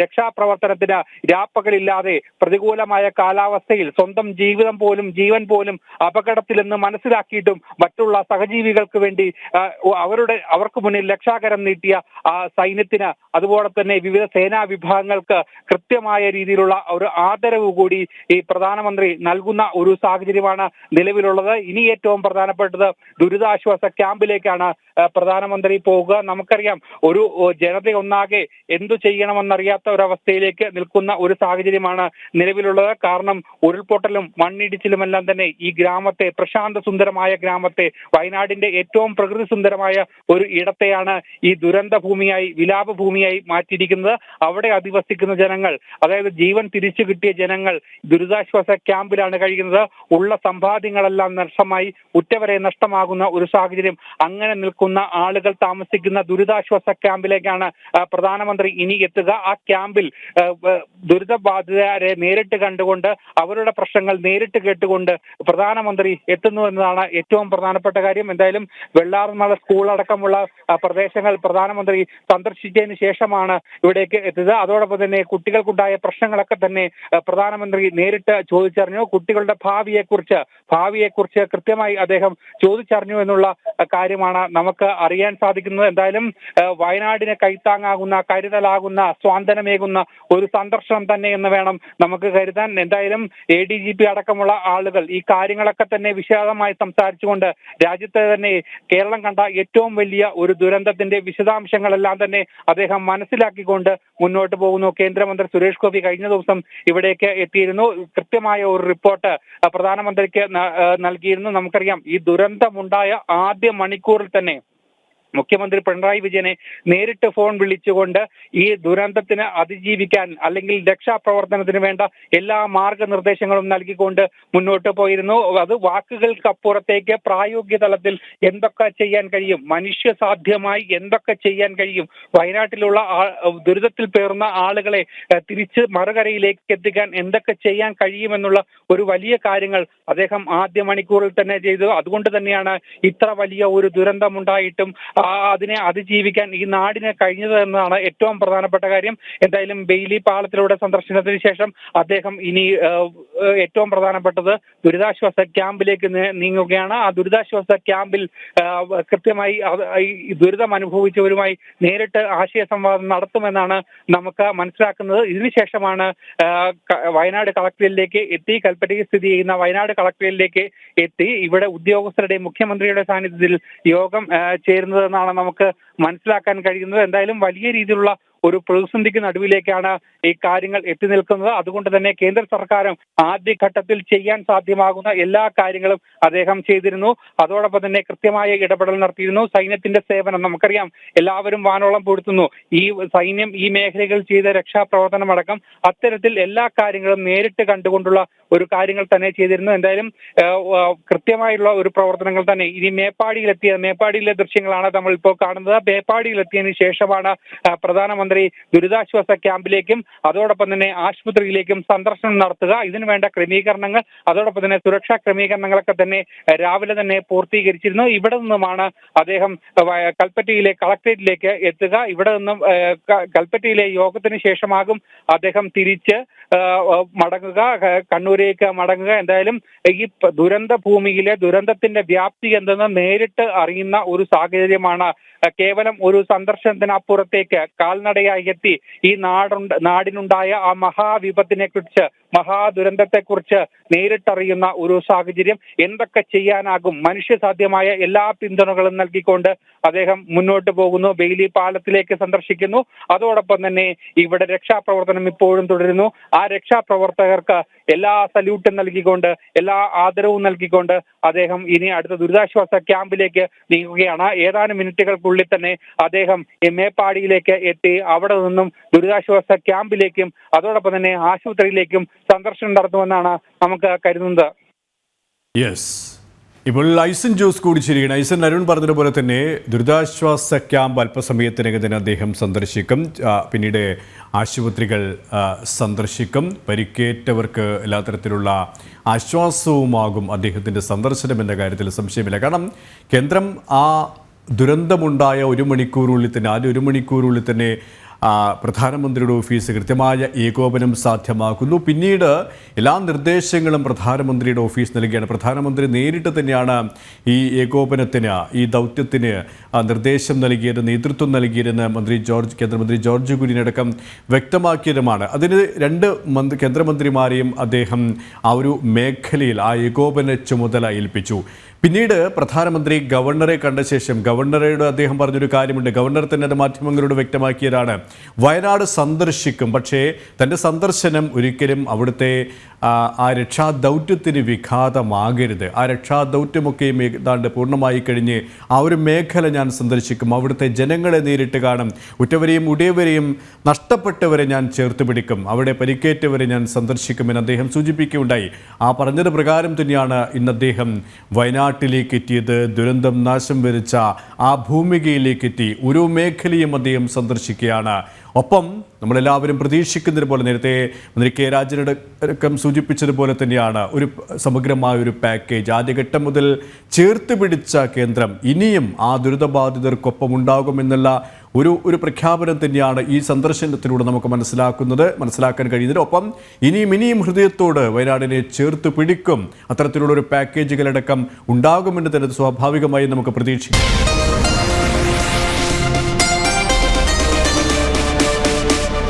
രക്ഷാപ്രവർത്തനത്തിന് രാപ്പകലില്ലാതെ പ്രതികൂലമായ കാലാവസ്ഥയിൽ സ്വന്തം ജീവിതം പോലും ജീവൻ പോലും അപകടത്തിലെന്ന് മനസ്സിലാക്കിയിട്ടും മറ്റുള്ള സഹജീവികൾക്ക് വേണ്ടി അവരുടെ അവർക്ക് മുന്നിൽ രക്ഷാകരം നീട്ടിയ സൈന്യത്തിന് അതുപോലെ തന്നെ വിവിധ സേനാ വിഭാഗങ്ങൾക്ക് കൃത്യമായ രീതിയിലുള്ള ഒരു ആദരവ് കൂടി ഈ പ്രധാനമന്ത്രി നൽകുന്ന ഒരു സാഹചര്യമാണ് നിലവിലുള്ളത്. ഇനി ഏറ്റവും പ്രധാനപ്പെട്ടത് ദുരിതാശ്വാസ ക്യാമ്പിലേക്കാണ് പ്രധാനമന്ത്രി പോകുക നമുക്കറിയാം ഒരു ജനത ഒന്നാകെ എന്തു ചെയ്യണമെന്നറിയാത്ത ഒരവസ്ഥയിലേക്ക് നിൽക്കുന്ന ഒരു സാഹചര്യമാണ് നിലവിലുള്ളത്. കാരണം ഉരുൾപൊട്ടലും മണ്ണിടിച്ചിലുമെല്ലാം തന്നെ ഈ ഗ്രാമത്തെ പ്രശാന്ത സുന്ദരമായ ഗ്രാമത്തെ വയനാടിന്റെ ഏറ്റവും പ്രകൃതി സുന്ദരമായ ഒരു ഇടത്തെയാണ് ഈ ദുരന്ത ഭൂമിയായി വിലാപ ഭൂമിയായി മാറ്റിയിരിക്കുന്നത്. അവിടെ അധിവസിക്കുന്ന ജനങ്ങൾ അതായത് ജീവൻ തിരിച്ചു കിട്ടിയ ജനങ്ങൾ ദുരിതാശ്വാസ ക്യാമ്പിലാണ് കഴിയുന്നത്. ഉള്ള സമ്പാദ്യങ്ങളെല്ലാം നഷ്ടമായി ഉറ്റവരെ നഷ്ടമാകുന്ന ഒരു സാഹചര്യം അങ്ങനെ നിൽക്കുന്ന ആളുകൾ താമസിക്കുന്ന ദുരിതാശ്വാസ ക്യാമ്പിലേക്കാണ് പ്രധാനമന്ത്രി ഇനി എത്തുക. ആ ക്യാമ്പിൽ ദുരിതബാധിതരെ നേരിട്ട് കണ്ടുകൊണ്ട് അവരുടെ പ്രശ്നങ്ങൾ നേരിട്ട് കേട്ടുകൊണ്ട് പ്രധാനമന്ത്രി എത്തുന്നു എന്നതാണ് ഏറ്റവും പ്രധാനപ്പെട്ട കാര്യം. എന്തായാലും വെള്ളാർമല സ്കൂൾ അടക്കമുള്ള പ്രദേശങ്ങൾ പ്രധാനമന്ത്രി സന്ദർശിച്ചതിന് ശേഷമാണ് ഇവിടേക്ക് എത്തിയത്. അതോടൊപ്പം തന്നെ കുട്ടികൾക്കുണ്ടായ പ്രശ്നങ്ങളൊക്കെ തന്നെ പ്രധാനമന്ത്രി നേരിട്ട് ചോദിച്ചറിഞ്ഞു. കുട്ടികളുടെ ഭാവിയെക്കുറിച്ച് ഭാവിയെക്കുറിച്ച് കൃത്യമായി അദ്ദേഹം ചോദിച്ചറിഞ്ഞു എന്നുള്ള കാര്യമാണ് നമുക്ക് അറിയാൻ സാധിക്കുന്നത്. എന്തായാലും വയനാടിനെ കൈത്താങ്ങാകുന്ന കരുതലാകുന്ന സ്വാന്തനമേകുന്ന ഒരു സന്ദർശനം തന്നെ എന്ന് വേണം നമുക്ക് കരുതാൻ. എന്തായാലും എ ഡി ജി പി അടക്കമുള്ള ആളുകൾ ഈ കാര്യങ്ങളൊക്കെ തന്നെ വിശദമായി സംസാരിച്ചുകൊണ്ട് രാജ്യത്തെ തന്നെ കേരളം കണ്ട ഏറ്റവും വലിയ ഒരു ദുരന്തത്തിന്റെ വിശദാംശങ്ങളെല്ലാം തന്നെ അദ്ദേഹം മനസ്സിലാക്കിക്കൊണ്ട് മുന്നോട്ട് പോകുന്നു. കേന്ദ്രമന്ത്രി സുരേഷ് ഗോപി കഴിഞ്ഞ ദിവസം ഇവിടേക്ക് എത്തിയിരുന്നു. കൃത്യമായ ഒരു റിപ്പോർട്ട് പ്രധാനമന്ത്രിക്ക് നൽകിയിരുന്നു. നമുക്കറിയാം ഈ ദുരന്തമുണ്ടായ ആദ്യ മണിക്കൂറിൽ തന്നെ മുഖ്യമന്ത്രി പിണറായി വിജയനെ നേരിട്ട് ഫോൺ വിളിച്ചുകൊണ്ട് ഈ ദുരന്തത്തിന് അതിജീവിക്കാൻ അല്ലെങ്കിൽ രക്ഷാപ്രവർത്തനത്തിന് വേണ്ട എല്ലാ മാർഗനിർദ്ദേശങ്ങളും നൽകിക്കൊണ്ട് മുന്നോട്ട് പോയിരുന്നു. അത് വാക്കുകൾക്കപ്പുറത്തേക്ക് പ്രായോഗിക തലത്തിൽ എന്തൊക്കെ ചെയ്യാൻ കഴിയും മനുഷ്യ സാധ്യമായി എന്തൊക്കെ ചെയ്യാൻ കഴിയും വയനാട്ടിലുള്ള ദുരിതത്തിൽ പേർന്ന ആളുകളെ തിരിച്ച് മറുകരയിലേക്ക് എത്തിക്കാൻ എന്തൊക്കെ ചെയ്യാൻ കഴിയുമെന്നുള്ള ഒരു വലിയ കാര്യങ്ങൾ അദ്ദേഹം ആദ്യ മണിക്കൂറിൽ തന്നെ ചെയ്തു. അതുകൊണ്ട് തന്നെയാണ് ഇത്ര വലിയ ഒരു ദുരന്തമുണ്ടായിട്ടും അതിനെ അതിജീവിക്കാൻ ഈ നാടിനെ കഴിഞ്ഞത് എന്നതാണ് ഏറ്റവും പ്രധാനപ്പെട്ട കാര്യം. എന്തായാലും ബെയിലി പാലത്തിലൂടെ സന്ദർശനത്തിന് ശേഷം അദ്ദേഹം ഇനി ഏറ്റവും പ്രധാനപ്പെട്ടത് ദുരിതാശ്വാസ ക്യാമ്പിലേക്ക് നീങ്ങുകയാണ്. ആ ദുരിതാശ്വാസ ക്യാമ്പിൽ കൃത്യമായി ദുരിതം അനുഭവിച്ചവരുമായി നേരിട്ട് ആശയ സംവാദം നടത്തുമെന്നാണ് നമുക്ക് മനസ്സിലാക്കുന്നത്. ഇതിനുശേഷമാണ് വയനാട് കളക്ടറേറ്റിലേക്ക് എത്തി. കൽപ്പറ്റയിൽ സ്ഥിതി ചെയ്യുന്ന വയനാട് കളക്ടറേറ്റിലേക്ക് എത്തി. ഇവിടെ ഉദ്യോഗസ്ഥരുടെ മുഖ്യമന്ത്രിയുടെ സാന്നിധ്യത്തിൽ യോഗം ഏഹ്, ചേരുന്നതെന്നാണ് നമുക്ക് മനസ്സിലാക്കാൻ കഴിയുന്നത്. എന്തായാലും വലിയ രീതിയിലുള്ള ഒരു പ്രതിസന്ധിക്ക് നടുവിലേക്കാണ് ഈ കാര്യങ്ങൾ എത്തി നിൽക്കുന്നത്. അതുകൊണ്ട് തന്നെ കേന്ദ്ര സർക്കാരും ആദ്യഘട്ടത്തിൽ ചെയ്യാൻ സാധ്യമാകുന്ന എല്ലാ കാര്യങ്ങളും അദ്ദേഹം ചെയ്തിരുന്നു. അതോടൊപ്പം തന്നെ കൃത്യമായ ഇടപെടൽ നടത്തിയിരുന്നു. സൈന്യത്തിന്റെ സേവനം നമുക്കറിയാം. എല്ലാവരും വാനോളം പൊടുത്തുന്നു ഈ സൈന്യം ഈ മേഖലകളിൽ ചെയ്ത രക്ഷാപ്രവർത്തനം അടക്കം അത്തരത്തിൽ എല്ലാ കാര്യങ്ങളും നേരിട്ട് കണ്ടുകൊണ്ടുള്ള ഒരു കാര്യങ്ങൾ തന്നെ ചെയ്തിരുന്നു. എന്തായാലും കൃത്യമായുള്ള ഒരു പ്രവർത്തനങ്ങൾ തന്നെ ഇനി മേപ്പാടിയിലെത്തിയ മേപ്പാടിയിലെ ദൃശ്യങ്ങളാണ് നമ്മൾ ഇപ്പോൾ കാണുന്നത്. മേപ്പാടിയിലെത്തിയതിനു ശേഷമാണ് ഏഹ്, പ്രധാനമന്ത്രി ദുരിതാശ്വാസ ക്യാമ്പിലേക്കും അതോടൊപ്പം തന്നെ ആശുപത്രിയിലേക്കും സന്ദർശനം നടത്തുക. ഇതിനു വേണ്ട ക്രമീകരണങ്ങൾ അതോടൊപ്പം തന്നെ സുരക്ഷാ ക്രമീകരണങ്ങളൊക്കെ തന്നെ രാവിലെ തന്നെ പൂർത്തീകരിച്ചിരുന്നു. ഇവിടെ നിന്നുമാണ് അദ്ദേഹം കൽപ്പറ്റയിലെ കളക്ടറേറ്റിലേക്ക് എത്തുക. ഇവിടെ നിന്നും കൽപ്പറ്റയിലെ യോഗത്തിന് ശേഷമാകും അദ്ദേഹം തിരിച്ച് മടങ്ങുക കണ്ണൂരേക്ക് മടങ്ങുക. എന്തായാലും ഈ ദുരന്ത ഭൂമിയിലെ ദുരന്തത്തിന്റെ വ്യാപ്തി എന്തെന്ന് നേരിട്ട് അറിയുന്ന ഒരു സാഹചര്യമാണ്. കേവലം ഒരു സന്ദർശനത്തിനപ്പുറത്തേക്ക് കാൽനടയായി എത്തി ഈ നാടുണ്ട് നാടിനുണ്ടായ ആ മഹാവിപത്തിനെ കുറിച്ച് മഹാദുരന്തത്തെക്കുറിച്ച് നേരിട്ടറിയുന്ന ഒരു സാഹചര്യം എന്തൊക്കെ ചെയ്യാനാകും? മനുഷ്യസാധ്യമായ എല്ലാ പിന്തുണകളും നൽകിക്കൊണ്ട് അദ്ദേഹം മുന്നോട്ട് പോകുന്നു. ബെയിലി പാലത്തിലേക്ക് സന്ദർശിക്കുന്നു. അതോടൊപ്പം തന്നെ ഇവിടെ രക്ഷാപ്രവർത്തനം ഇപ്പോഴും തുടരുന്നു. ആ രക്ഷാപ്രവർത്തകർക്ക് എല്ലാ സല്യൂട്ടും നൽകിക്കൊണ്ട് എല്ലാ ആദരവും നൽകിക്കൊണ്ട് അദ്ദേഹം ഇനി അടുത്ത ദുരിതാശ്വാസ ക്യാമ്പിലേക്ക് നീങ്ങുകയാണ്. ഏതാനും മിനിറ്റുകൾക്കുള്ളിൽ തന്നെ അദ്ദേഹം മേപ്പാടിയിലേക്ക് എത്തി. അവിടെ നിന്നും ദുരിതാശ്വാസ ക്യാമ്പിലേക്കും അതോടൊപ്പം തന്നെ ആശുപത്രിയിലേക്കും സന്ദർശനം നടത്തുമെന്നാണ് നമുക്ക് കരുതുന്നത്. യെസ് ഇപ്പോൾ ഐസൻ ജോസ് കൂടി ശരിയാണ് ഐസൻ അരുൺ പറഞ്ഞതുപോലെ തന്നെ ദുരിതാശ്വാസ ക്യാമ്പ് അല്പസമയത്തിനകം തന്നെ അദ്ദേഹം സന്ദർശിക്കും. പിന്നീട് ആശുപത്രികൾ സന്ദർശിക്കും. പരിക്കേറ്റവർക്ക് എല്ലാ തരത്തിലുള്ള ആശ്വാസവുമാകും അദ്ദേഹത്തിന്റെ സന്ദർശനം എന്ന കാര്യത്തിൽ സംശയമില്ല. കാരണം കേന്ദ്രം ആ ദുരന്തമുണ്ടായ ഒരു മണിക്കൂറുള്ളിൽ തന്നെ ആദ്യ ഒരു മണിക്കൂറുള്ളിൽ തന്നെ പ്രധാനമന്ത്രിയുടെ ഓഫീസ് കൃത്യമായ ഏകോപനം സാധ്യമാക്കുന്നു. പിന്നീട് എല്ലാ നിർദ്ദേശങ്ങളും പ്രധാനമന്ത്രിയുടെ ഓഫീസ് നൽകുകയാണ് പ്രധാനമന്ത്രി നേരിട്ട് തന്നെയാണ് ഈ ഏകോപനത്തിന് ഈ ദൗത്യത്തിന് നിർദ്ദേശം നൽകിയത് നേതൃത്വം നൽകിയതെന്ന് മന്ത്രി ജോർജ് കേന്ദ്രമന്ത്രി ജോർജ് കുര്യനടക്കം വ്യക്തമാക്കിയതുമാണ്. അതിന് രണ്ട് മന്ത്രി കേന്ദ്രമന്ത്രിമാരെയും അദ്ദേഹം ആ ഒരു മേഖലയിൽ ആ ഏകോപന ചുമതല ഏൽപ്പിച്ചു. പിന്നീട് പ്രധാനമന്ത്രി ഗവർണറെ കണ്ട ശേഷം ഗവർണറോട് അദ്ദേഹം പറഞ്ഞൊരു കാര്യമുണ്ട്. ഗവർണർ തന്നെ മാധ്യമങ്ങളോട് വ്യക്തമാക്കിയതാണ്. വയനാട് സന്ദർശിക്കും. പക്ഷേ തന്റെ സന്ദർശനം ഒരിക്കലും അവിടുത്തെ ആ, രക്ഷാ ദൗത്യത്തിന് വിഘാതമാകരുത്. ആ രക്ഷാ ദൗത്യമൊക്കെയും ഏതാണ്ട് പൂർണമായി കഴിഞ്ഞ് ആ ഒരു മേഖല ഞാൻ സന്ദർശിക്കും. അവിടുത്തെ ജനങ്ങളെ നേരിട്ട് കാണും. ഉറ്റവരെയും ഉടയവരെയും നഷ്ടപ്പെട്ടവരെ ഞാൻ ചേർത്ത് പിടിക്കും. അവിടെ പരിക്കേറ്റവരെ ഞാൻ സന്ദർശിക്കുമെന്ന് അദ്ദേഹം സൂചിപ്പിക്കുകയുണ്ടായി. ആ പറഞ്ഞത് പ്രകാരം തന്നെയാണ് ഇന്ന് അദ്ദേഹം വയനാട്ടിലേക്ക് എത്തിയത്. ദുരന്തം നാശം വരിച്ച ആ ഭൂമികയിലേക്ക് എത്തി. ഒരു മേഖലയും അദ്ദേഹം സന്ദർശിക്കുകയാണ്. ഒപ്പം നമ്മളെല്ലാവരും പ്രതീക്ഷിക്കുന്നത് പോലെ നേരത്തെ മന്ത്രി കെ രാജനടക്കം സൂചിപ്പിച്ചതുപോലെ തന്നെയാണ് ഒരു സമഗ്രമായ ഒരു പാക്കേജ് ആദ്യഘട്ടം മുതൽ ചേർത്ത് പിടിച്ച കേന്ദ്രം ഇനിയും ആ ദുരിതബാധിതർക്കൊപ്പം ഉണ്ടാകുമെന്നുള്ള ഒരു ഒരു പ്രഖ്യാപനം തന്നെയാണ് ഈ സന്ദർശനത്തിലൂടെ നമുക്ക് മനസ്സിലാക്കുന്നത് മനസ്സിലാക്കാൻ കഴിയുന്നത് ഒപ്പം ഇനിയും ഇനിയും ഹൃദയത്തോട് വയനാടിനെ ചേർത്ത് പിടിക്കും. അത്തരത്തിലുള്ള ഒരു പാക്കേജുകളടക്കം ഉണ്ടാകുമെന്ന് തന്നെ സ്വാഭാവികമായി നമുക്ക് പ്രതീക്ഷിക്കാം.